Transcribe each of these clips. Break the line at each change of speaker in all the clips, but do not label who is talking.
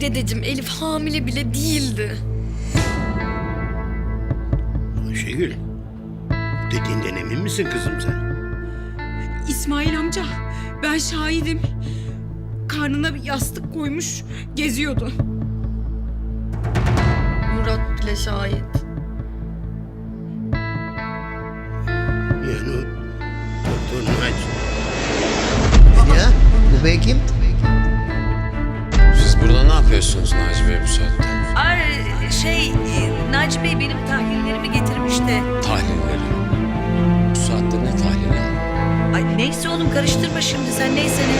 Dedeciğim Elif hamile bile değildi.
Ayşegül. Dediğinden emin misin kızım sen?
İsmail amca ben şahidim. Karnına bir yastık koymuş geziyordu.
Murat bile şahit.
Yani o doktor Naci.
Ya bu bey kim?
Yapıyorsunuz Naci Bey bu saatte?
Ay şey Naci Bey benim tahlillerimi getirmiş de.
Tahlilleri. Bu saatte ne tahlili?
Ay neyse oğlum karıştırma şimdi sen neyse ne.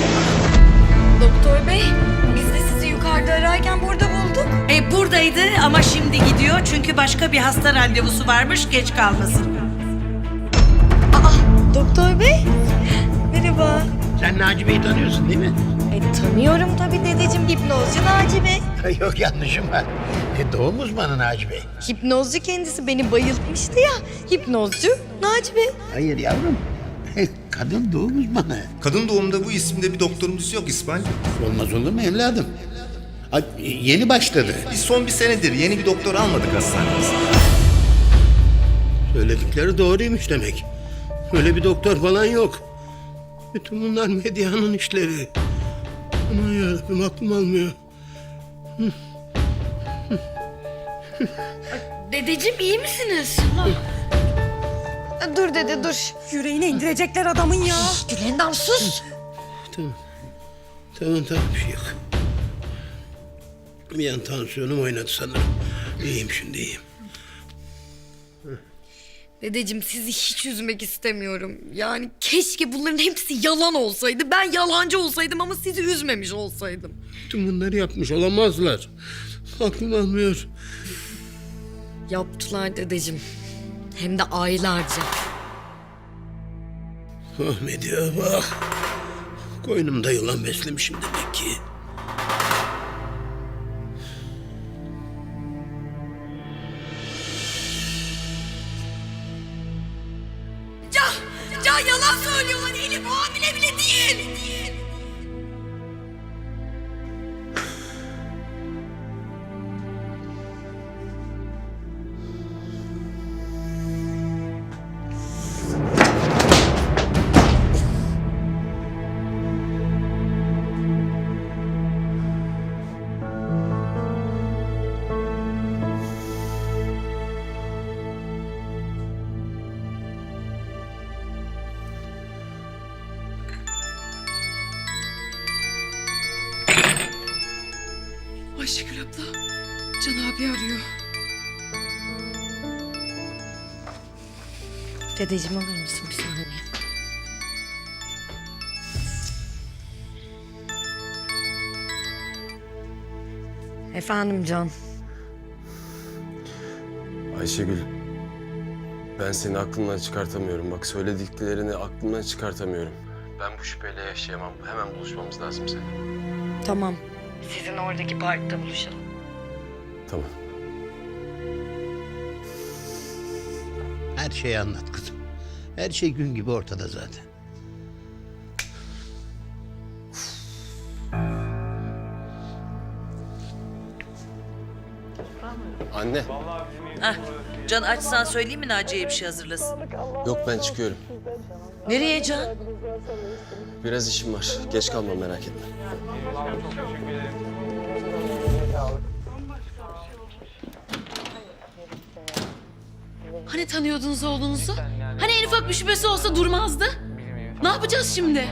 Doktor bey biz de sizi yukarıda ararken burada bulduk.
E buradaydı ama şimdi gidiyor çünkü başka bir hasta randevusu varmış geç kalmasın.
Aa doktor bey. Merhaba.
Sen Naci Bey'i tanıyorsun değil mi?
E, tanıyorum tabii dedeciğim hipnozcu Naci Bey.
Yok yanlışım var. E, doğum uzmanı Naci Bey.
Hipnozcu kendisi beni bayıltmıştı ya. Hipnozcu Naci Bey.
Hayır yavrum. Kadın doğum uzmanı.
Kadın doğumda bu isimde bir doktorumuz yok İsmail.
Olmaz olur mu evladım? Ay, Yeni başladı.
Biz son bir senedir yeni bir doktor almadık hastanemize.
Söyledikleri doğruymuş demek. Öyle bir doktor falan yok. Bütün bunlar medyanın işleri. Aman yarabbim aklım almıyor.
Dedeciğim iyi misiniz? dur dede dur.
Yüreğine indirecekler adamın ya.
Gülendam sus.
Tamam. Tamam tamam bir şey yok. Bir an tansiyonum oynadı sanırım. İyiyim şimdi iyiyim.
Dedeciğim sizi hiç üzmek istemiyorum. Yani keşke bunların hepsi yalan olsaydı. Ben yalancı olsaydım ama sizi üzmemiş olsaydım.
Bütün bunları yapmış olamazlar. Aklım almıyor.
Yaptılar dedeciğim. Hem de aylarca.
Ah Medya bak. Koynumda yılan beslemişim demek ki.
Abi arıyor.
Dedeciğim alır mısın bir saniye? Efendim Can.
Ayşegül. Ben seni aklımdan çıkartamıyorum. Bak söylediklerini aklımdan çıkartamıyorum. Ben bu şüpheyle yaşayamam. Hemen buluşmamız lazım seninle.
Tamam. Sizin oradaki parkta buluşalım.
Tamam.
Her şeyi anlat kızım. Her şey gün gibi ortada zaten.
Anne.
Hah, Can açsan söyleyeyim mi Naciye'ye bir şey hazırlasın.
Yok ben çıkıyorum.
Nereye Can?
Biraz işim var. Geç kalma merak etme.
Hani tanıyordunuz oğlunuzu? Hani en ufak bir şüphesi olsa durmazdı? Ne yapacağız şimdi?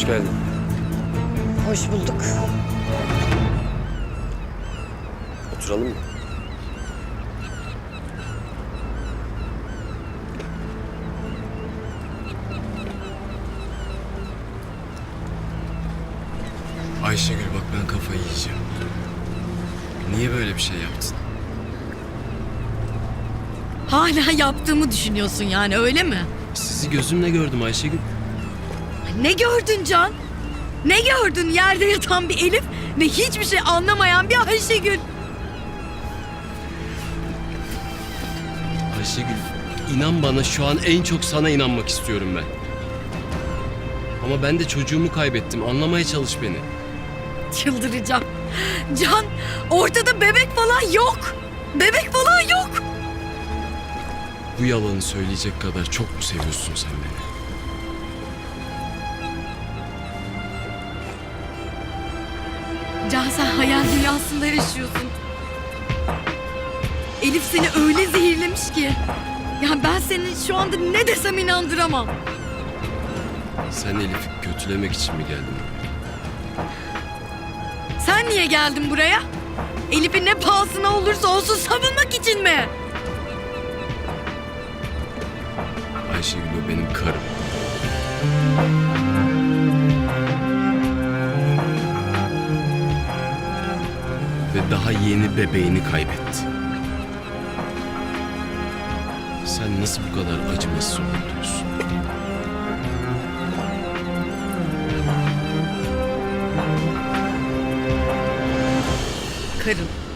Hoş geldin.
Hoş bulduk.
Oturalım mı? Ayşegül bak ben kafayı yiyeceğim. Niye böyle bir şey yaptın?
Hala yaptığımı düşünüyorsun yani öyle mi?
Sizi gözümle gördüm Ayşegül.
Ne gördün Can? Ne gördün yerde yatan bir Elif ve hiçbir şey anlamayan bir Ayşegül?
Ayşegül inan bana şu an en çok sana inanmak istiyorum ben. Ama ben de çocuğumu kaybettim. Anlamaya çalış beni.
Çıldıracağım. Can ortada bebek falan yok. Bebek falan yok.
Bu yalanı söyleyecek kadar çok mu seviyorsun sen beni?
Can sen hayal dünyasında yaşıyorsun. Elif seni öyle zehirlemiş ki. Ya ben seni şu anda ne desem inandıramam.
Sen Elif'i kötülemek için mi geldin?
Sen niye geldin buraya? Elif'i ne pahasına olursa olsun savunmak için mi?
Ayşegül o benim karım. Ve daha yeni bebeğini kaybetti. Sen nasıl bu kadar acımasız olabiliyorsun?
Karın.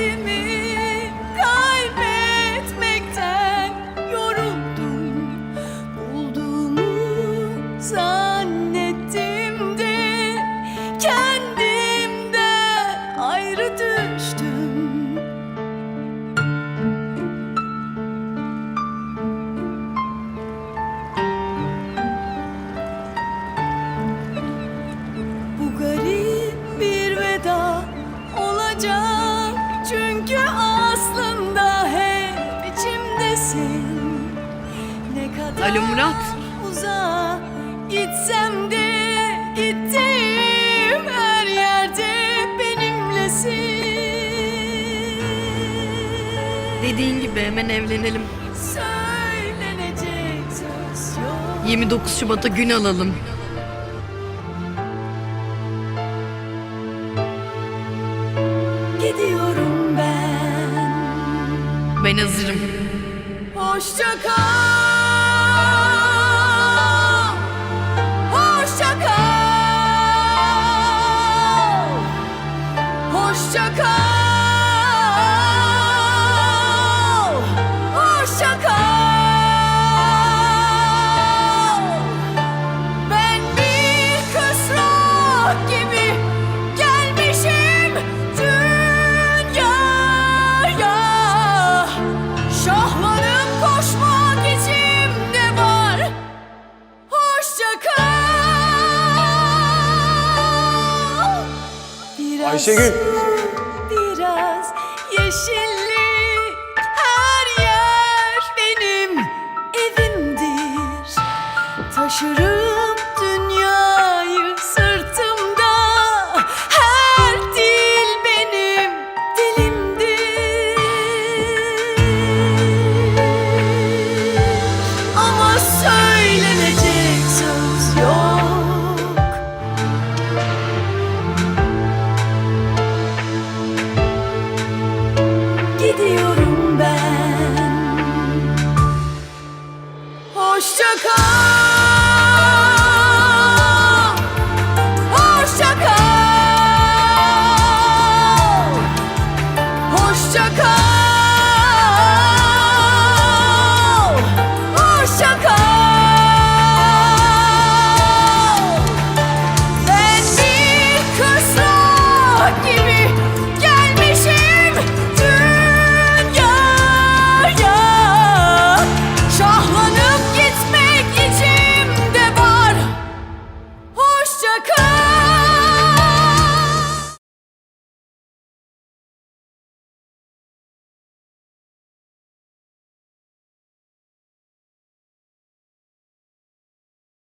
kalbimi
Alo Murat.
uzağa gitsem de Gittiğim her yerde benimlesin
Dediğin gibi hemen evlenelim.
Söylenecek söz yok
29 Şubat'a gün alalım.
Gidiyorum ben
Ben hazırım.
Hoşça kal.
Ayşegül.
your call.